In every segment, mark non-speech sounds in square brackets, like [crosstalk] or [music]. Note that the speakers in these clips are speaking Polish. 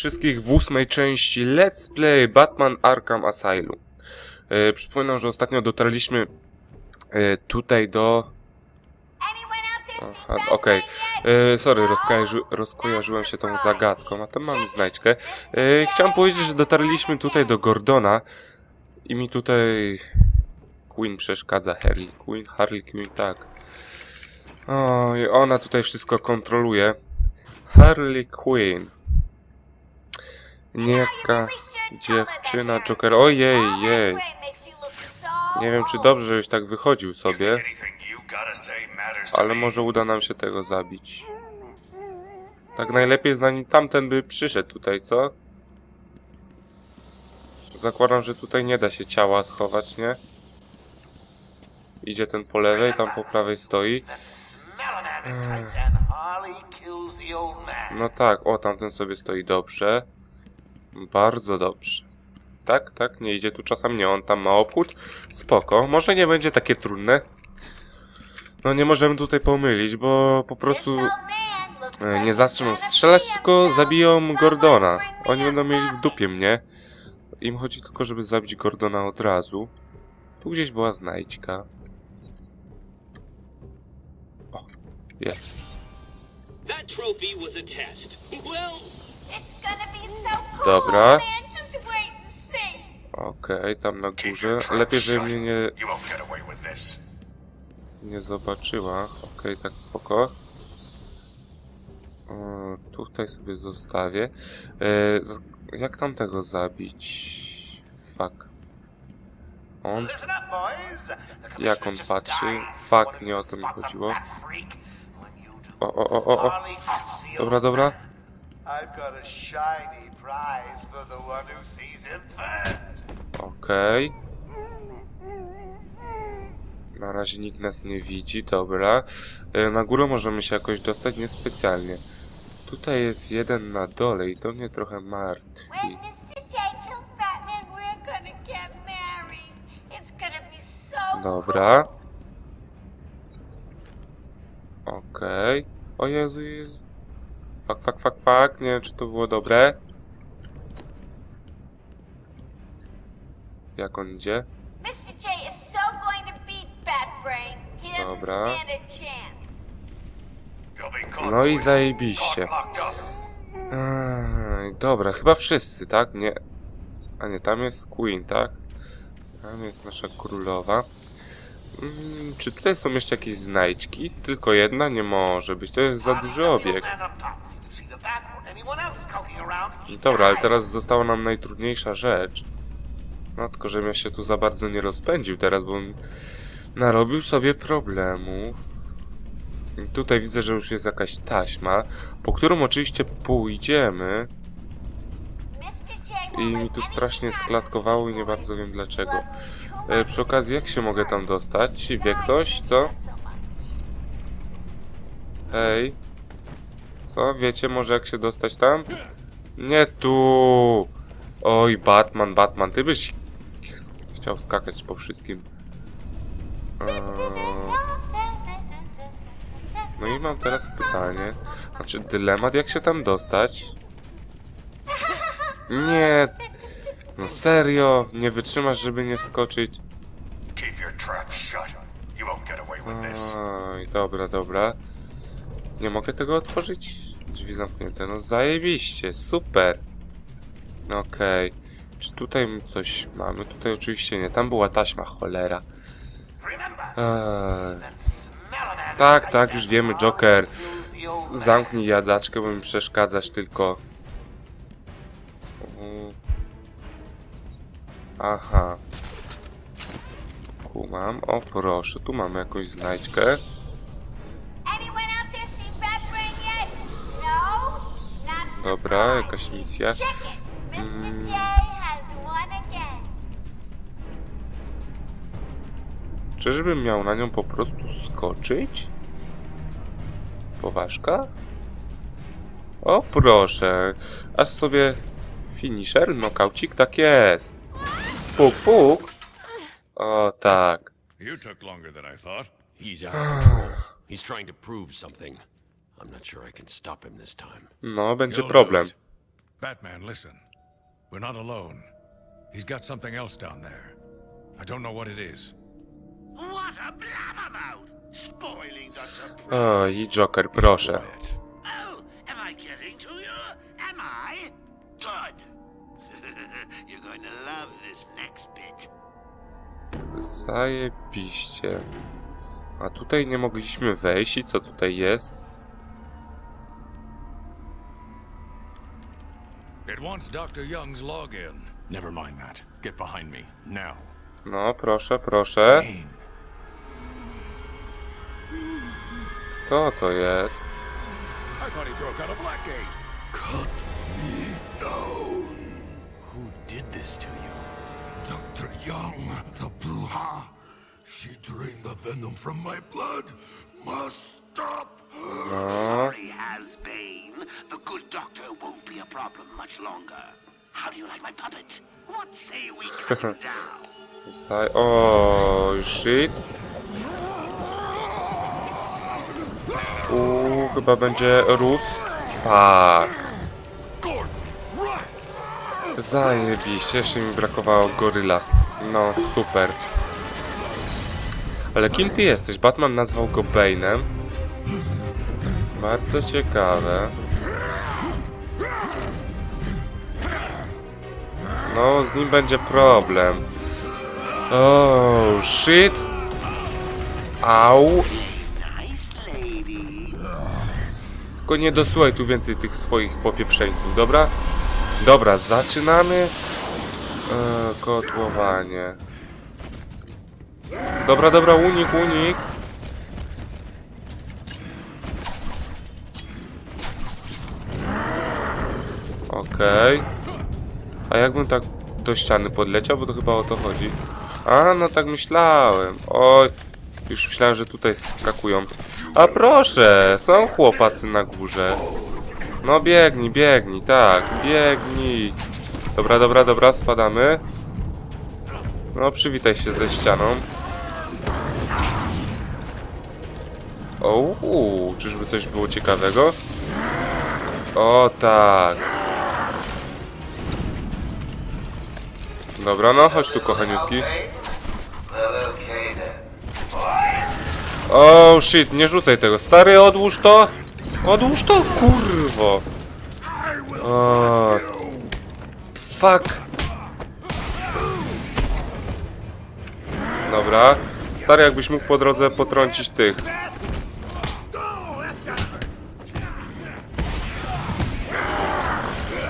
Wszystkich w ósmej części Let's Play Batman Arkham Asylum. E, przypominam, że ostatnio dotarliśmy e, tutaj do... Aha, okej. E, Sorry, rozkojarzy, rozkojarzyłem się tą zagadką, a tam mamy znajdźkę. E, chciałem powiedzieć, że dotarliśmy tutaj do Gordona i mi tutaj Queen przeszkadza, Harley Quinn, Harley Quinn, tak. O, i ona tutaj wszystko kontroluje. Harley Quinn. Niejaka dziewczyna Joker. Ojej, jej. Nie wiem, czy dobrze, żeś tak wychodził sobie, ale może uda nam się tego zabić. Tak najlepiej zanim tamten by przyszedł tutaj, co? Zakładam, że tutaj nie da się ciała schować, nie? Idzie ten po lewej, tam po prawej stoi. No tak, o, tamten sobie stoi dobrze. Bardzo dobrze. Tak, tak, nie idzie tu czasem nie, on tam ma obchód. Spoko, może nie będzie takie trudne. No nie możemy tutaj pomylić, bo po prostu e, nie zaczną strzelać, tylko zabiją Gordona. Oni będą mieli w dupie mnie. Im chodzi tylko, żeby zabić Gordona od razu. Tu gdzieś była znajdźka. O, jest. That trophy was a test. Well, Dobra. Okej, tam na górze. Lepiej, żeby mnie nie, nie zobaczyła. Okej, tak spoko. O, tutaj sobie zostawię. E, jak tam tego zabić? Fuck. On? Jak on patrzy? Fuck, nie o to mi chodziło. O, o, o, o, o. Dobra, dobra. I've got a shiny prize for the one who sees him first. Okej. Na razie nikt nas nie widzi, dobra. E, Na górę możemy się jakoś dostać niespecjalnie. Tutaj jest jeden na dole i to mnie trochę martwi. When Mr. J kills Batman, we're gonna get married. It's gonna be so Dobra. Okej. O Jezu, jest... Fak, fak, fak, fak. Nie wiem, czy to było dobre. Jak on idzie? Dobra. No i zajebiście. Ej, dobra, chyba wszyscy, tak? Nie. A nie, tam jest Queen, tak? Tam jest nasza królowa. Mm, czy tutaj są jeszcze jakieś znajdźki? Tylko jedna nie może być. To jest za duży obiekt. Dobra, ale teraz została nam najtrudniejsza rzecz. No tylko, żebym ja się tu za bardzo nie rozpędził teraz, bo narobił sobie problemów. I tutaj widzę, że już jest jakaś taśma, po którą oczywiście pójdziemy. I mi tu strasznie sklatkowało i nie bardzo wiem dlaczego. E, przy okazji, jak się mogę tam dostać? Wie ktoś, co? Hej. Co? Wiecie może jak się dostać tam? Nie tu! Oj, Batman, Batman, ty byś ch- chciał skakać po wszystkim. Eee, No i mam teraz pytanie. Znaczy, dylemat, jak się tam dostać? Nie. No serio, nie wytrzymasz, żeby nie this. Oj, dobra, dobra. Nie mogę tego otworzyć? Drzwi zamknięte. No zajebiście, super. Okej. Czy tutaj coś mamy? Tutaj oczywiście nie. Tam była taśma, cholera. Eee, tak, tak, już wiemy, Joker. Zamknij jadaczkę, bo mi przeszkadzasz tylko. Aha. Kumam. O proszę, tu mamy jakąś znajdźkę. Dobra, jakaś misja. Mm. Czyżbym miał na nią po prostu skoczyć? Poważka? O proszę. Aż sobie finisher, nokaucik, tak jest. Puk, puk. O tak. You took longer than I thought. he's out of control. He's trying to prove something. I'm not sure I can stop him this time. No, będzie problem. Batman, listen. We're not alone. He's got something else down there. I don't know what it is. What a blabbermouth! Spoiling the surprise. O, i Joker, proszę. Oh, am I getting to you? Am I? Good. [laughs] You're going to love this next bit. Zajebiście. A tutaj nie mogliśmy wejść i co tutaj jest? Wants Dr. Young's login. Never mind that. Get behind me. Now. No, proszę, proszę. Bane. To to jest. I thought he broke out of Blackgate. Cut me down. Who did this to you? Dr. Young, the Bruja. She drained the venom from my blood. Must stop her. No. Sorry, has Bane. Good doctor won't be a problem much longer. How do you like my puppet? What say we [laughs] cut him down? Zaj... O, shit. Uuu, chyba będzie rósł. Fuck. Zajebiście, jeszcze mi brakowało goryla. No, super. Ale kim ty jesteś? Batman nazwał go Bane'em. Bardzo ciekawe. No, z nim będzie problem. Oh, shit. Au. Tylko nie dosyłaj tu więcej tych swoich popieprzeńców, dobra? Dobra, zaczynamy. Eee, kotłowanie. Dobra, dobra, unik, unik. Okej. A jakbym tak do ściany podleciał, bo to chyba o to chodzi. A, no tak myślałem. Oj, już myślałem, że tutaj skakują. A proszę, są chłopacy na górze. No biegnij, biegnij, tak, biegnij. Dobra, dobra, dobra, spadamy. No, przywitaj się ze ścianą. O, czyżby coś było ciekawego? O, tak. Dobra, no chodź tu, kochaniutki. O, oh, shit, nie rzucaj tego. Stary, odłóż to. Odłóż to, kurwo. O, fuck. Dobra. Stary, jakbyś mógł po drodze potrącić tych.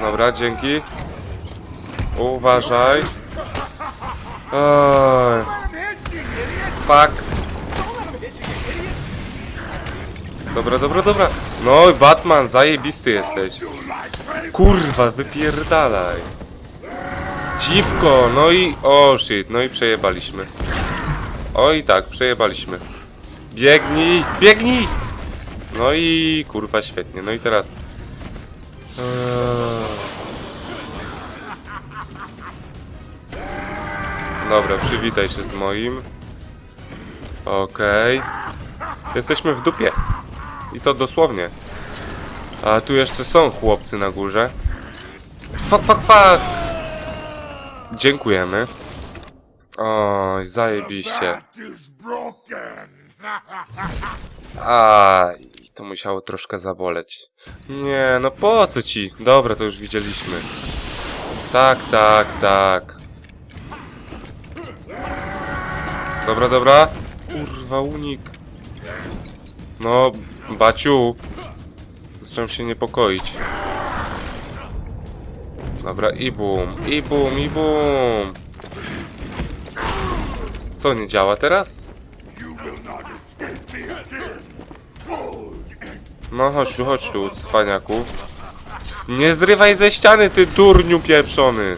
Dobra, dzięki. Uważaj. Oj. Fuck. Dobra, dobra, dobra. No, Batman, zajebisty jesteś. Kurwa, wypierdalaj. Dziwko, no i... O, shit, no i przejebaliśmy. Oj, tak, przejebaliśmy. Biegnij, biegnij! No i... Kurwa, świetnie, no i teraz... Eee. Dobra, przywitaj się z moim. Okej. Jesteśmy w dupie. I to dosłownie. A tu jeszcze są chłopcy na górze. Fuck, fuck, fuck! Dziękujemy. Oj, zajebiście. [laughs] Aj, to musiało troszkę zaboleć. Nie, no po co ci? Dobra, to już widzieliśmy. Tak, tak, tak. Dobra, dobra. Kurwa, unik. No, baciu. Zacząłem się niepokoić. Dobra, i bum, i bum, i bum. Co, nie działa teraz? No chodź tu, chodź tu, cwaniaku. Nie zrywaj ze ściany, ty durniu pieprzony.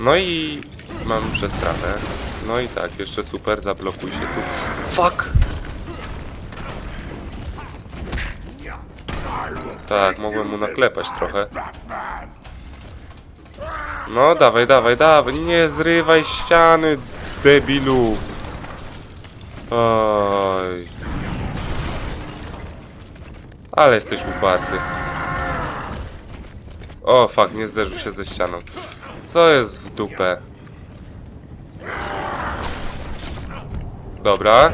No i mam przestranę. No i tak, jeszcze super, zablokuj się tu. Fuck! Tak, mogłem mu naklepać trochę. No, dawaj, dawaj, dawaj, nie zrywaj ściany, debilu. Oj. Ale jesteś uparty. O, fuck, nie zderzył się ze ścianą. Co jest w dupę? Dobra.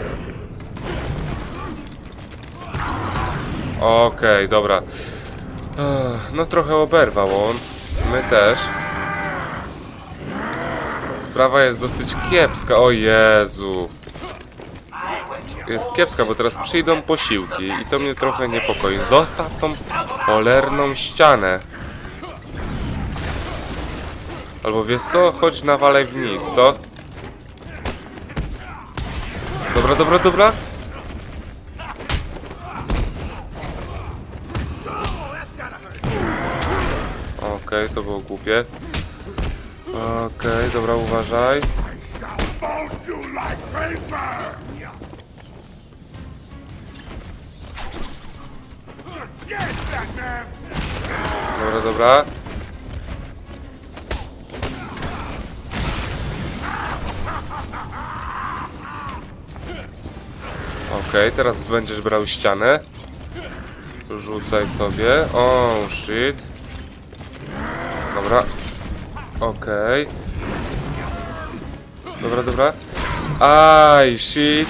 Okej, dobra. Ech, No trochę oberwał on. My też. Sprawa jest dosyć kiepska. O Jezu. Jest kiepska, bo teraz przyjdą posiłki i to mnie trochę niepokoi. Zostaw tą cholerną ścianę. Albo wiesz co? Chodź nawalaj w nich, co? Dobra, dobra, dobra. Okej, to było głupie. Okej, dobra, uważaj. Dobra, dobra. Okej, teraz będziesz brał ścianę. Rzucaj sobie. O, shit. Dobra. Okej. Dobra, dobra. Aj, shit.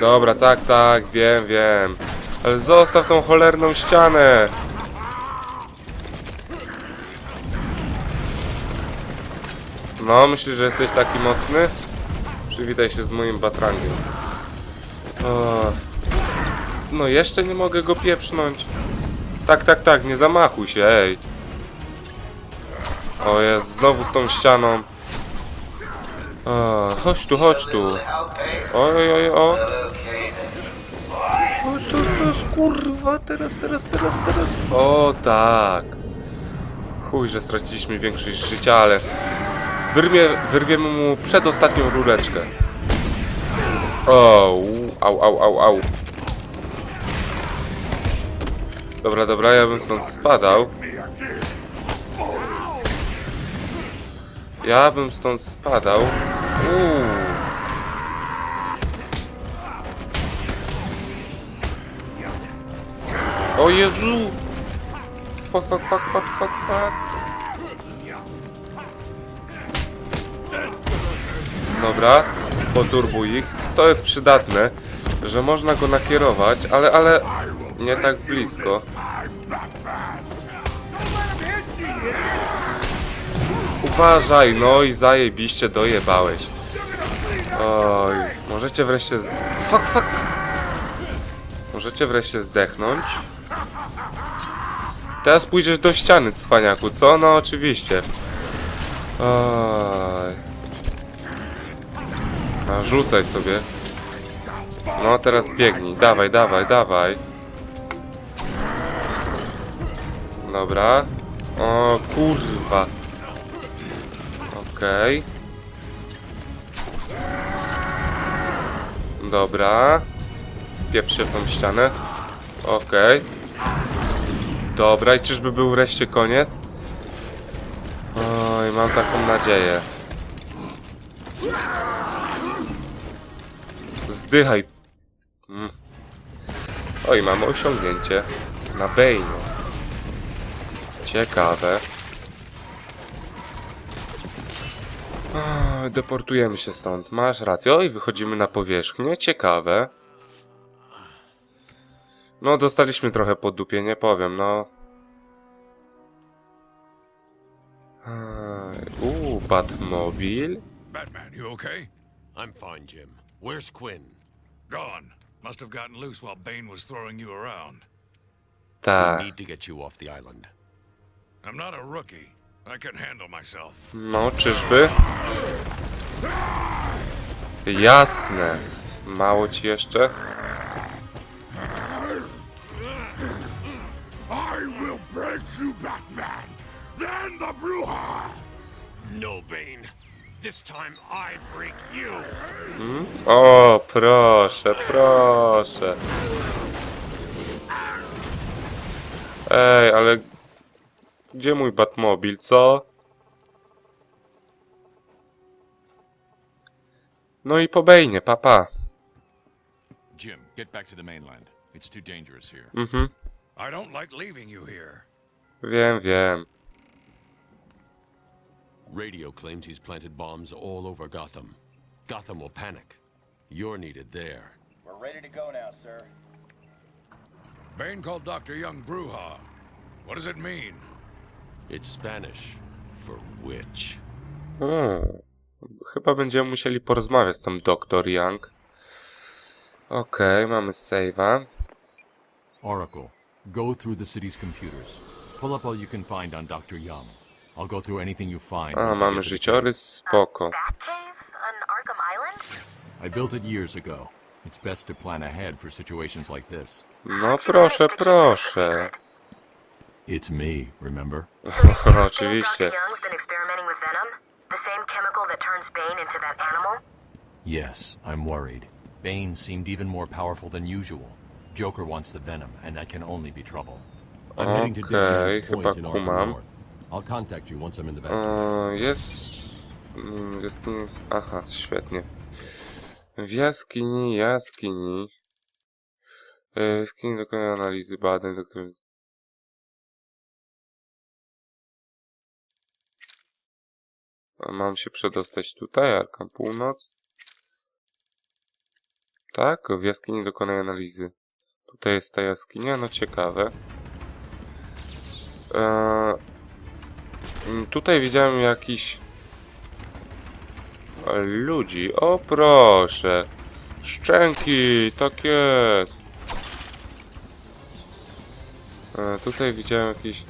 Dobra, tak, tak, wiem, wiem. Ale zostaw tą cholerną ścianę. No, myślisz, że jesteś taki mocny? Przywitaj się z moim batrangiem. No, jeszcze nie mogę go pieprznąć. Tak, tak, tak, nie zamachuj się, ej. O jest, znowu z tą ścianą. O, chodź tu, chodź tu. Oj, oj, o. Chodź, to, to jest kurwa, teraz, teraz, teraz, teraz. O, tak. Chuj, że straciliśmy większość życia, ale wyrwie, wyrwiemy mu przedostatnią rureczkę. O, au, au, au, au. Dobra, dobra, ja bym stąd spadał. Ja bym stąd spadał. Uuu. O Jezu! Fuck, fuck, fuck, fuck, fuck, fuck. Dobra, poturbuj ich. To jest przydatne, że można go nakierować, ale, ale nie tak blisko. Uważaj, no i zajebiście dojebałeś. Oj, możecie wreszcie z... Fuck, fuck! Możecie wreszcie zdechnąć. Teraz pójdziesz do ściany, cwaniaku, co? No oczywiście. Oj. Rzucaj sobie. No, teraz biegnij. Dawaj, dawaj, dawaj. Dobra. O, kurwa. Okej. Dobra. Pieprzę w tą ścianę. Okej. Dobra, i czyżby był wreszcie koniec? Oj, mam taką nadzieję. Zdychaj. Mm. Oj, mamy osiągnięcie. Na Bane. Ciekawe. Deportujemy się stąd. Masz rację. Oj, wychodzimy na powierzchnię. Ciekawe. No, dostaliśmy trochę po dupie, nie powiem, no. Uuu, Batmobil. Batman, you okay? I'm fine, Jim. Where's Quinn? Gone. Must have gotten loose while Bane was throwing you around. Tak. We need to get you off the island. I'm not a rookie. I can handle myself. No, czyżby? Jasne. Mało ci jeszcze? I will break you, Batman! Then the Bruja! No, Bane. You. O, proszę, proszę. Ej, ale... Gdzie mój Batmobil, co? No i po Bejnie, papa. Jim, get back to the mainland. It's too dangerous here. Mhm. I don't like leaving you here. Wiem, wiem. Radio claims he's planted bombs all over Gotham. Gotham will panic. You're needed there. We're ready to go now, sir. Bane called Dr. Young Bruja. What does it mean? It's Spanish for witch. Hmm. Chyba będziemy musieli porozmawiać z tą Dr. Young. Okej, mamy save'a. Oracle, go through the city's computers. Pull up all you can find on Dr. Young. I'll go through anything you find. A, once I mamy get to the życiorys, spoko. Batcave on Arkham Island? I built it years ago. It's best to plan ahead for situations like this. No proszę, proszę. It's me, remember? [laughs] Oczywiście. Dr. Young's been experimenting with Venom? The same chemical that turns Bane into that animal? Yes, I'm worried. Bane seemed even more powerful than usual. Joker wants the venom, and that can only be trouble. I'm heading to Okej, Disney's chyba Point in Arkham kumam. North. I'll contact you once I'm in the back. E, Jest... mm, Jest... Aha, świetnie. W jaskini, jaskini. E, Jaskini dokonuje analizy badań, do których... A Mam się przedostać tutaj, Arkham Północ. Tak, w jaskini dokonuje analizy. Tutaj jest ta jaskinia, no ciekawe. Eee, Mm, Tutaj widziałem jakiś ludzi. O proszę. Szczęki, tak jest. E, Tutaj widziałem jakiś...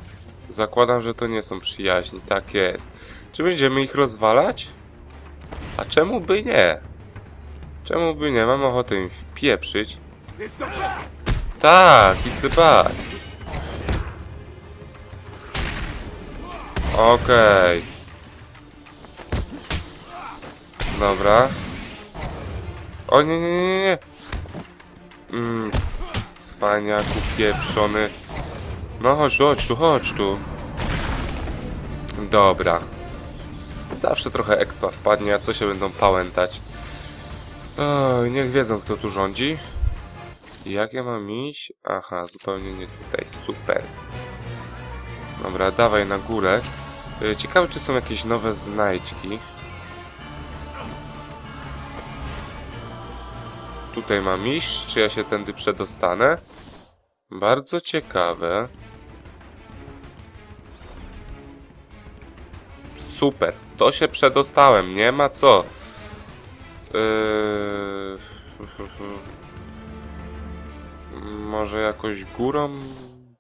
Zakładam, że to nie są przyjaźni, tak jest. Czy będziemy ich rozwalać? A czemu by nie? Czemu by nie? Mam ochotę im wpieprzyć. Tak, it's a Okej. Dobra. O nie, nie, nie, nie, nie. Mm, cwaniaku pieprzony. No chodź tu, chodź tu, chodź tu. Dobra. Zawsze trochę expa wpadnie, a co się będą pałętać. Oj, niech wiedzą kto tu rządzi. Jak ja mam iść? Aha, zupełnie nie tutaj. Super. Dobra, dawaj na górę. Y, Ciekawe, czy są jakieś nowe znajdźki. Tutaj mam iść, czy ja się tędy przedostanę? Bardzo ciekawe. Super, to się przedostałem, nie ma co. Yy... [laughs] Może jakoś górą?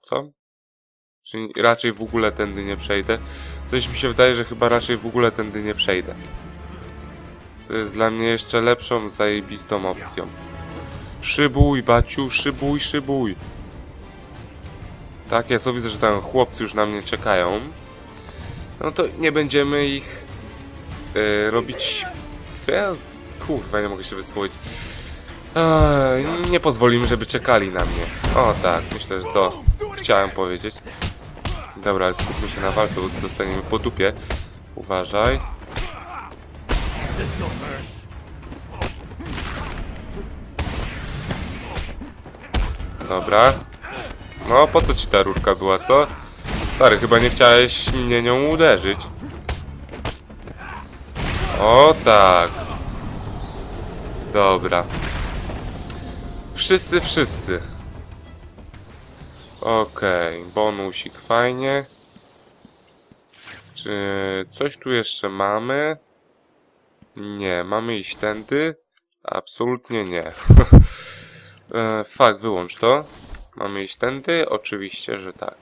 Co? Czy raczej w ogóle tędy nie przejdę? Coś mi się wydaje, że chyba raczej w ogóle tędy nie przejdę. To jest dla mnie jeszcze lepszą, zajebistą opcją. Szybuj, baciu, szybuj, szybuj. Tak, ja sobie widzę, że tam chłopcy już na mnie czekają. No to nie będziemy ich yy, robić... Co ja... Kurwa, nie mogę się wysłowić. Ej, nie pozwolimy, żeby czekali na mnie. O tak, myślę, że to chciałem powiedzieć. Dobra, ale skupmy się na walce, bo dostaniemy po dupie. Uważaj. Dobra. No, po co ci ta rurka była, co? Stary, chyba nie chciałeś mnie nią uderzyć. O tak. Dobra. Wszyscy, wszyscy. Okej, bonusik, fajnie. Czy coś tu jeszcze mamy? Nie, mamy iść tędy? Absolutnie nie. [laughs] e, fakt, wyłącz to. Mamy iść tędy? Oczywiście, że tak.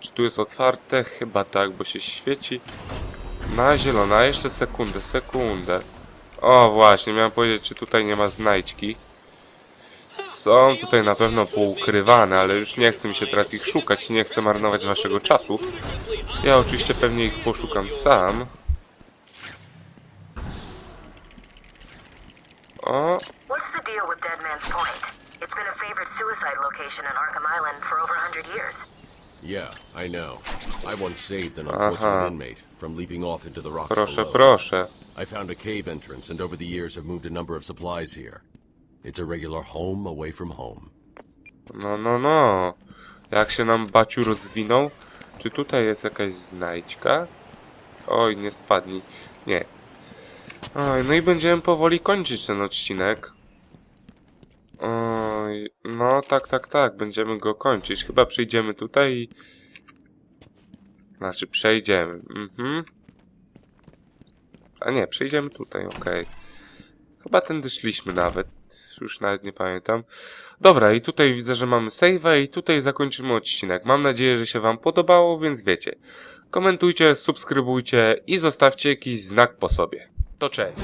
Czy tu jest otwarte? Chyba tak, bo się świeci na zielono. A jeszcze sekundę, sekundę. O, właśnie, miałem powiedzieć, czy tutaj nie ma znajdźki. Są tutaj na pewno poukrywane, ale już nie chcę mi się teraz ich szukać, nie chcę marnować waszego czasu. Ja oczywiście pewnie ich poszukam sam. O, What's the deal with Dead Man's Point? It's been a favorite suicide location in Arkham Island for over a hundred years. Yeah, I know. I once saved an unfortunate inmate from leaping off into the rocks proszę, below. proszę. I found a cave entrance and over the years have moved a number of supplies here. It's a regular home away from home. No, no, no. Jak się nam Baciu rozwinął? Czy tutaj jest jakaś znajdźka? Oj, nie spadnij. Nie. Oj, no i będziemy powoli kończyć ten odcinek. Oj, no tak, tak, tak, będziemy go kończyć. Chyba przyjdziemy tutaj i... Znaczy, przejdziemy. Mhm. A nie, przejdziemy tutaj, okej. Chyba tędy szliśmy nawet. Już nawet nie pamiętam. Dobra, i tutaj widzę, że mamy save'a i tutaj zakończymy odcinek. Mam nadzieję, że się wam podobało, więc wiecie. Komentujcie, subskrybujcie i zostawcie jakiś znak po sobie. To cześć!